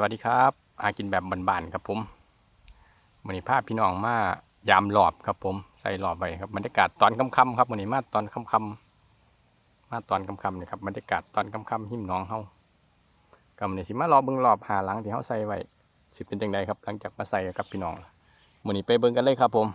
สวัสดีครับอากินแบบบานๆครับผมวันนี้ภาพพี่น้องมายามหลอบครับผม ใส่หลอบไปครับบรรยากาศตอนค่ำๆครับวันนี้มาตอนค่ำๆมาตอนค่ำๆนี่ครับบรรยากาศตอนค่ำๆหิมน้องเฮากำเนี่ยสิมารอเบิ่งรอบหาหลังที่เฮาใส่ไว้สิเป็นจังไดครับ หลังจากมาใส่กับพี่น้องวันนี้ไปเบิ่งกันเลยครับผม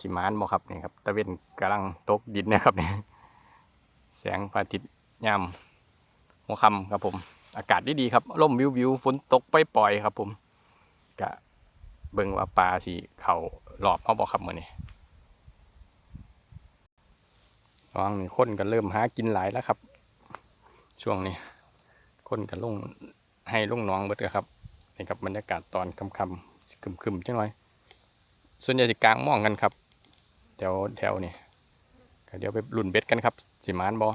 สิมานบ่ครับนี่ครับตะเวนกำลังตกดินนะครับเนี่ยแสงพระอาทิตย์ยามหัวค่ำครับผม อากาศดีๆครับร่มวิววิวฝนตกปล่อยๆครับ ผมกะเบิ่งว่าปลาสิเขาหลอบเขาบอกครับมือนี้ระวังนี่คนก็เริ่มหากินหลายแล้วครับ ช่วงนี้ คนก็ลงให้ลงหน้องเบิดครับนี่ครับบรรยากาศตอนค่ำๆคึมๆจังหน่อย ส่วนใหญ่สิกลางมองกันครับแถวแถวนี่เดี๋ยวไปลุ่นเบ็ดกันครับ สิมานบอ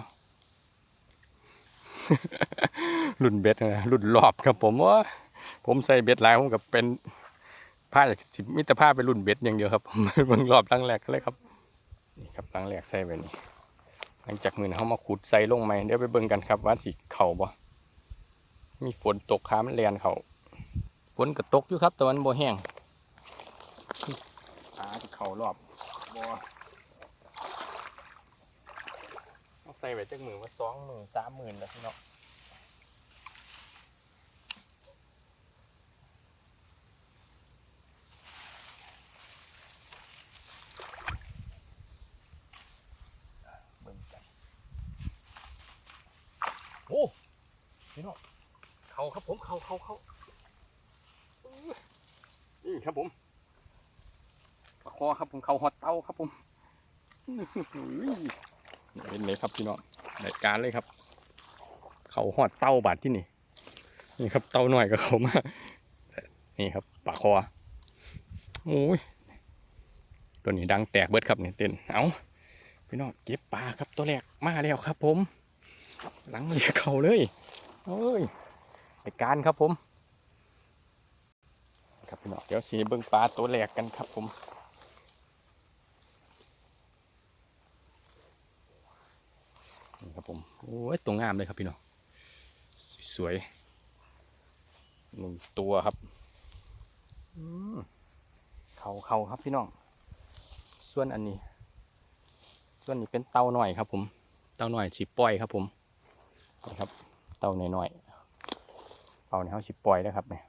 รุ่นเบ็ดนะรุ่นรอบครับผมว่าผมใส่เบ็ดหลายผมกับเป็นผ้าจากสิมิตรผ้าเป็นรุ่นเบ็ดอย่างเดียวครับผมเบิ่งรอบตั้งแรกเลยครับนี่ครับตั้งแรกใส่ไว้นี่หลังจากมือเขามาขุดใส่ลงไหมเดี๋ยวไปเบิ่งกันครับว่าสิเข่าบ่มีฝนตกค้ามันแลนเขาฝนก็ตกอยู่ครับแต่มันบ่แห้งปลาเข่ารอบบ่เอา ใส่ไว้จักมือว่าสองหมื่นสามหมื่นแล้วพี่น้องเบิ่งกันโอ้พี่น้องเขาครับผมเขาเขาเขาอือนี่ครับผมปลาคอครับผมเขาหอดเต้าครับผมอื้อหือ เห็นไหมครับพี่น้องรายการเลยครับ เขาหอดเต้าบาดที่นี่ นี่ครับเต้าหน่อยกับเขามานี่ครับปลาคอโอ้ยตัวนี้ดังแตกเบิดครับเนี่ยเต้นเอาพี่น้องเก็บปลาครับตัวแรกมาแล้วครับ ผม หลังเรียเขาเลยโอ้ยไอการครับผม ครับพี่น้องเดี๋ยวสีเบิ้งปลาตัวแรกกันครับผมนี่ครับผม โอ้ยตัวงามเลยครับพี่น้องสวยหนึ่งตัวครับเขาเขาครับพี่น้อง ส่วนอันนี้ ส่วนนี้เป็นเตาหน่อยครับ ผม เตาหน่อยสิปล่อยครับ ผมนี่ครับ เตาหน่อยๆเต้าในเขาสิปล่อยนะครับเนี่ย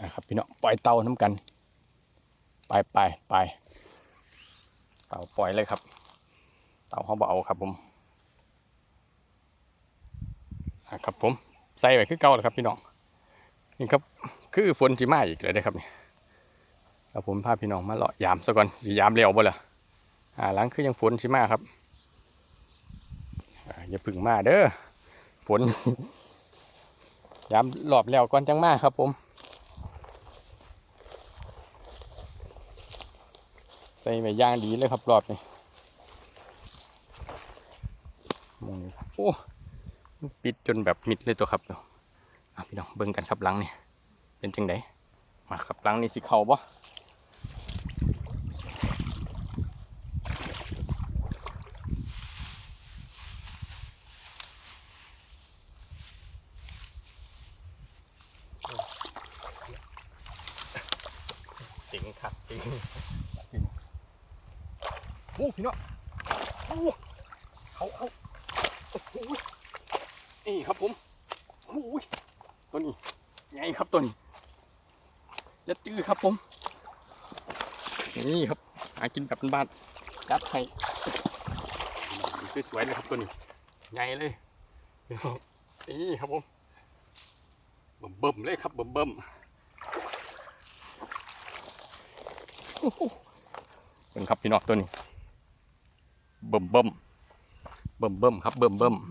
อะครับพี่น้องปล่อยเตาน้ำกัน ไปไปไป เต่าปล่อยเลยครับ เต่าเขาเบาครับผมอะครับผมใส่ไว้คือเก่าแล้วครับพี่น้องนี่ครับคือฝนสิมาอีกเลยนะครับนี่ครับผมพาพี่น้องมาเลาะยามซะก่อนสิยามเร็วบ่ล่ะอ่าหลังคือยังฝนสิมาครับอ่าอย่าพึ่งมาเด้อฝนยามรอบแล้วก่อนจังมาครับผม ส่ไว้ย่างดีเลยครับรอบนี้มองนี่ครับโอ้ปิดจนแบบมิดเลยตัวครับเดี๋ยวอะพี่น้องเบิ่งกันครับหลังนี่เป็นจังไดมาครับหลังนี่สิเขาบ่จริงครับจริงโอ้พี่น้องโอ้เขาเขาโอ้โหนี่ครับผมโอ้ยตัวนี้ ไงครับตัวนี้ ยัดจื้อครับผม นี่ครับหากินแบบบ้านๆจัดให้สวยๆเลยครับตัวนี้ไงเลยนี่ครับผมเบิ่มเบิมๆเลยครับเบิ่มเบิมๆเป็นครับพี่น้องตัวนี้เบิ่มเบิ่มเบิ่มเบิ่มๆครับเบิ่มเบิ่มๆ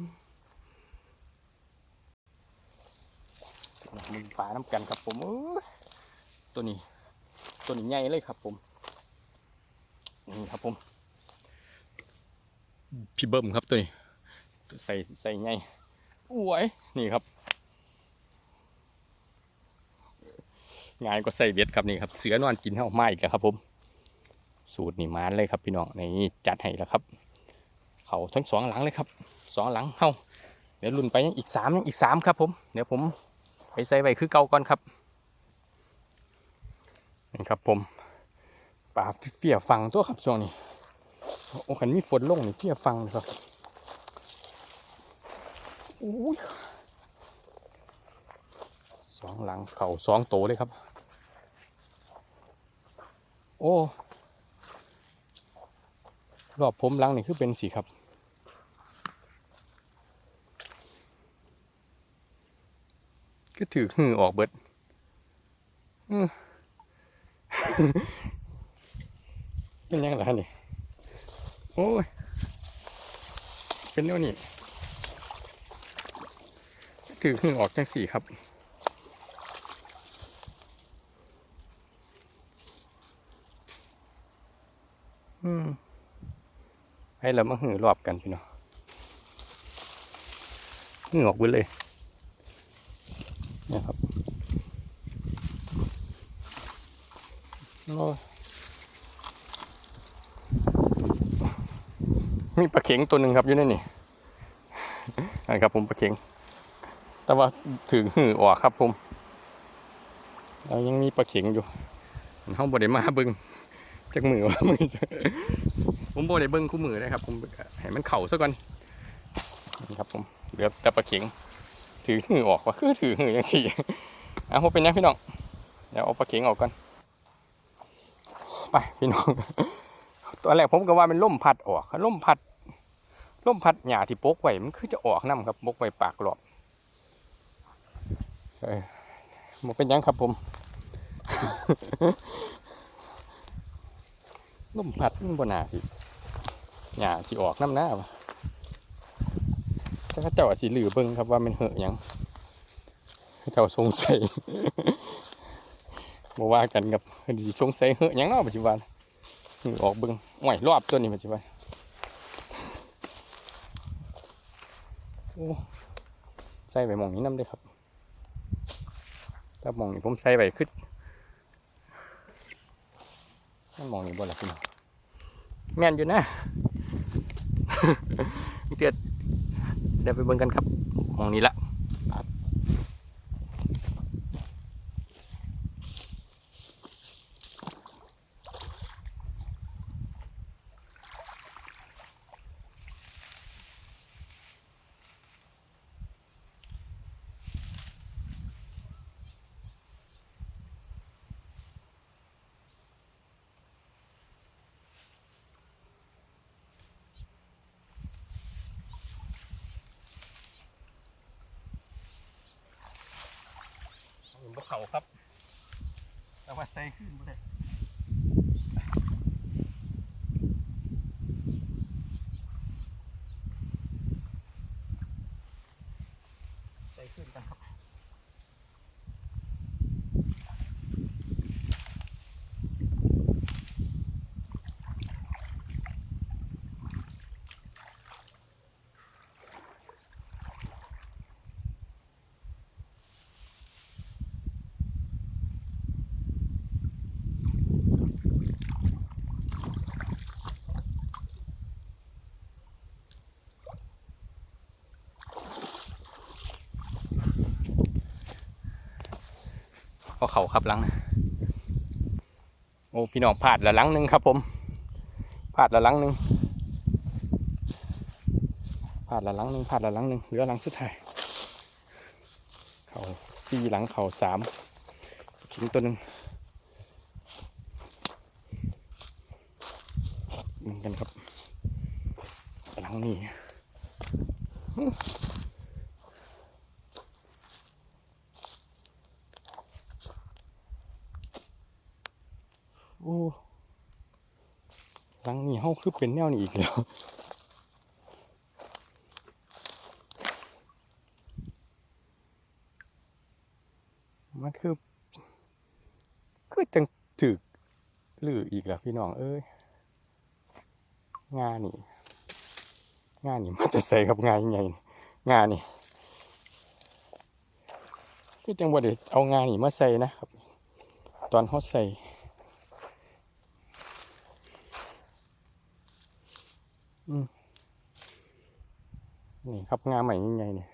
มึงปลาน้ำกันครับผมเอ้ย ตัวนี้ ตัวนี้ใหญ่เลยครับผม นี่ครับผม พี่เบิ้มครับตัวนี้ ใส่ใส่ใหญ่อ้วยนี่ครับง่ายก็ใส่เบ็ดครับนี่ครับ เสือนอนกินเท่าไม้อีกแล้วครับผม สูตรนี่มานเลยครับพี่น้องนี่จัดให้แล้วครับ เขาทั้งสองหลังเลยครับสองหลังเข้าเดี๋ยวลุ่นไปยังอีกสามยังอีกสามครับผม เดี๋ยวผมไปใส่ไว้คือเก่าก่อนครับ นี่ครับผมป่าเฟียฟังตัวครับช่วงนี้โอ้ขันมีฝนลงนี่เฟียฟังเลยครับอุ้ยสองหลังเข่าสองโตเลยครับ โอ้รอบผมหลังนี่คือเป็นสีครับก็ถือหือออกเบิดอือ เป็นยังไงล่ะนี่โอ้ย เป็นเรื่องนี้ถือหือออกจังสี่ครับอืมให้เรามาหือรอบกันพี่น้องหือออกไปเลยครับโอ้ย มีปลาเข็งตัวหนึ่งครับอยู่ในนี่นะครับผมปลาเข็ง แต่ว่าถึงหือออกครับผมเรายังมีปลาเข็งอยู่เขาบไดมาเบึงจากมือว่ามือจะผมบไดเบิ้งคู่มือนะครับ ผมให้มันเข่าซะก่อนนี่ครับผมเหลือแต่ปลาเข็ง ถือหือออกว่าคือถือหือยังสี่อะผมเป็นนะพี่น้องเดี๋ยวเอาปลาเข็งออกก่อน ไปพี่น้อง ตอนแรกผมก็ว่าเป็นล่มพัดออกล่มพัดล่มพัดหญ้าที่ปกไว้มันคือจะออกน้ำครับปกไว้ปากหลอบเออมันเป็นยังครับผมล่มพัดมันบนหนาสิหญ้าสิออกน้ำหน้าวะเขาเจ้าสิหลือเบิ่งครับว่ามันเหอะยังเขาเจ้าสงสัย บว่ากันกับดีสงใสัยเหอะยังเนาะปัจจุบันออกเบิ่งห่วยรอบตัวนี้ปัจจุบันโอ้ใส่ไปมองนี้น้ำเด้วยครับ ถ้ามองนี้ผมใส่ไปขึ้นนั่นมองนี้บ่ละพี่น้องแม่นอยู่นะเดี๋ยวเดี๋ยวไปเบิ่งกันครับมองนี้ละ ผมบเขาครับแต่ว่าใส่ขึ้นบ่ได้ใส่ขึ้นกันครับ ก็เขาครับหลังนะโอ้พี่น้องพลาดละหลังหนึ่งครับผมพลาดละหลังหนึ่งพลาดละหลังหนึ่งพลาดละหลังหนึ่งเหลือหลังสุดท้ายเขาสี่หลังเขาสามทิ้งตัวหนึ่งเหมือนกันครับหลังนี้ โอ้หลังนี้ เฮาคือเป็นแนวนี้อีกแล้วมันคือคือจังถึกหรืออีกแล้วพี่น้องเอ้ยงานนี่งานนี่มันจะใส่กับงานยังไงงานนี่คือจังบ่ได้เอางานนี่มาใส่นะครับ ตอนเขาใส่ อืม นี่ครับงาใหม่ยังไงเนี่ย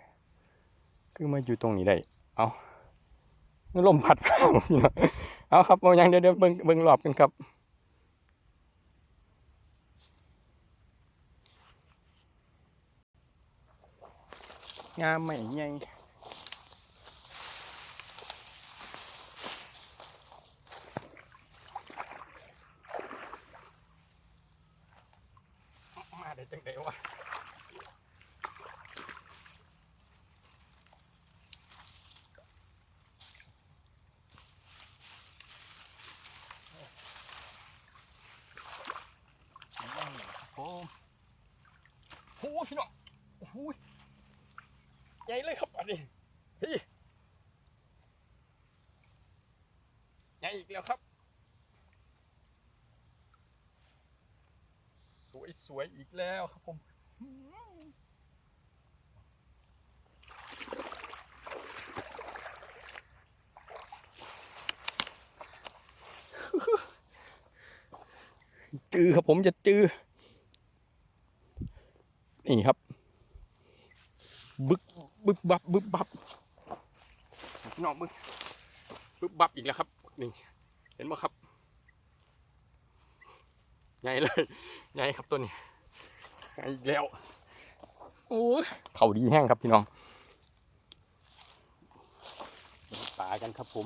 คือมาอยู่ตรงนี้ได้ เอาลมพัดข้างพี่น้องเอาครับเอายังเดี๋ยวเดี๋ยวเบิ้งเบิ้งรอบกันครับงาใหม่ยัง ได้จังไดวะโอ้โหพี่น้องโอ้โหใหญ่เลยครับอันนี้พี่ใหญ่อีกแล้วครับ ส วยสวยอีกแล้วครับผมจือครับผมจะจือ นี่ครับ บึกบึกบับบึกบับพี่น้องบึกบึกบับอีกแล้วครับ นี่ เห็นไหมครับ ใหญ่เลยใหญ่ครับตัวนี้ใหญ่อีกแล้วโอ้ยเข่าดีแห้งครับพี่น้องปลากันครับผม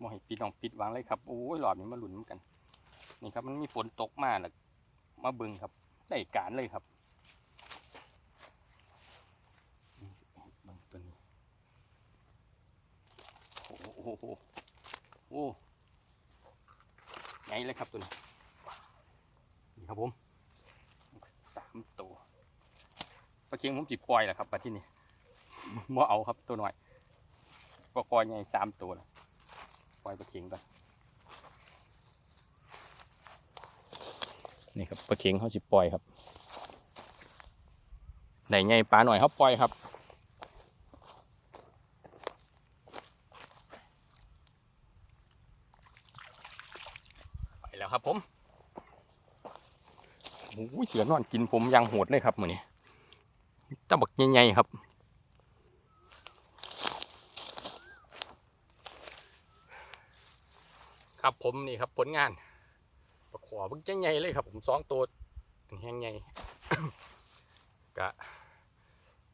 มอให้ปิดน้องปิดวางเลยครับโอ้ยหลอดนี้มาหลุนเหมือนกัน นี่ครับมันมีฝนตกมาแล้วมาเบิ่งครับได้การเลยครับนี่เบิ่งตัวนี้โอ้โหโอ้ โหโอ้ไงเลยครับตัวนี้นี่ครับผมสามตัวปลาเค็งผมจิบปล่อยแหละครับมาที่นี่บ่เอาครับตัวหน่อยปลากอยไงสามตัวนะปล่อยปลาเค็งก่อนนี่ครับปลาเค็งเขาสิปล่อยครับไหนไงปลาหน่อยเขาปล่อยครับ ไปแล้ว ครับผมโอ้ยเสือนอนกินผมอยังโหดเลยครับมือนี้ตะบักใหญ่ๆครับครับผมนี่ครับผลงานปลาขอเพิ่งจะใหญ่เลยครับ ผมสองตัวแห้งใหญ่กะ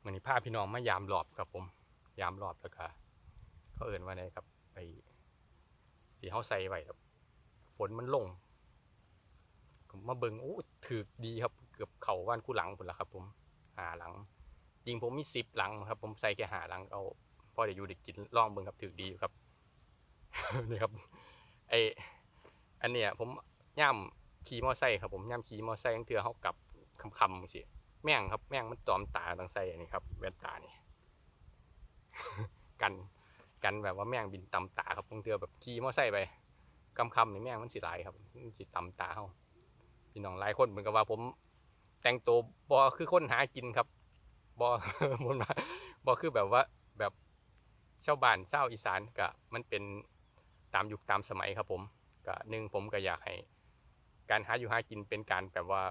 มันนี่พาพี่น้องมายามรอบครับ ผม ยามรอบแล้วก็เขาเอื่นว่าไงครับ ไปที่เขาใส่ไว้ครับ ฝนมันลงผ มาเบิงโอ้ถือดีครับ เกือบเข่าว่านคู่หลังหมล้วครับ ผมหาหลังจริงผมมีสิบหลังครับ ผมใส่แค่หาหลังเอาพอเดี๋ยวอยู่เด็กกินล่องเบิงครับถือดีครับนี่ครับไออันเนี้ยผมย่ำขี่มอไซค์ครับผมย่ำขี่มอไซค์ตั้งเถื่อเขากลับคำๆสิแม่งครับ แม่งมันตอมตาตังไซอันนี้ครับแว่นตานี่กันกันแบบว่าแม่งบินตำตาครับบางเถื่อแบบขี่มอไซค์ไปคำๆนี่แม่งมันสิหลายครับมันสิตำตาเขา พี่น้องหลายคนเหมือนกับว่าผมแต่งตัวบอคือคนหากินครับบอบนมาบอคือแบบว่าแบบชาวบ้านชาวอีสานกะมันเป็นตามยุคตามสมัยครับผมก็หนึ่งผมก็อยากให้ การหาอยู่หากินเป็นการแบบว่า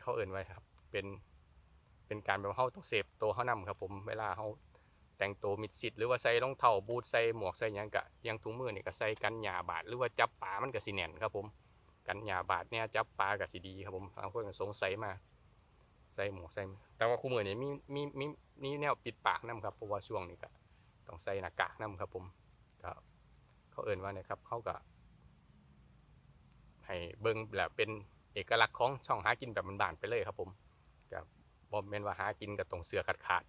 เขาเอื่นไว้ครับ เป็นเป็นการแบบว่าเขาต้องเสพตัวเขานำครับผมเวลาเขาแต่งตัวมิดชิดหรือว่าใส่รองเท้าบูทใส่หมวกใส่ยังกะยังถุงมือเนี่ก็ใส่กันหยาบาดหรือว่าจับปลามันก็สิแน่นครับผม กันหยาบาดเนี่ยจับปลาก็สิดีครับผมบางคนก็สงสัยมาใส่หมวกใส่แต่ว่าคู่มือนี่มีมีมีมีแนวปิดปากนํครับเพราะว่าช่วงนี้ก็ต้องใส่หน้ากากนํครับผมก็เขาเอ่นว่าเนี่ยครับเขาก็ให้เบิ่งแบบเป็นเอกลักษณ์ของช่องหากินแบบบ้านๆไปเลยครับผมกับบอมเมนว่าหากินกับตรงเสือขาดขาด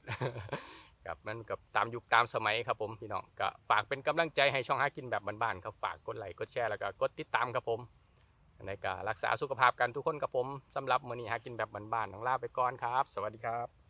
กับมันกับตามยุคตามสมัยครับผมพี่น้องก็ฝากเป็นกำลังใจให้ช่องหากินแบบบ้านๆครับฝากกดไลค์กดแชร์แล้วก็กดติดตามครับผม ในการรักษาสุขภาพกันทุกคนกับผมสำหรับมื้อนี้หากินแบบบ้านๆต้องลาไปก่อนครับ สวัสดีครับ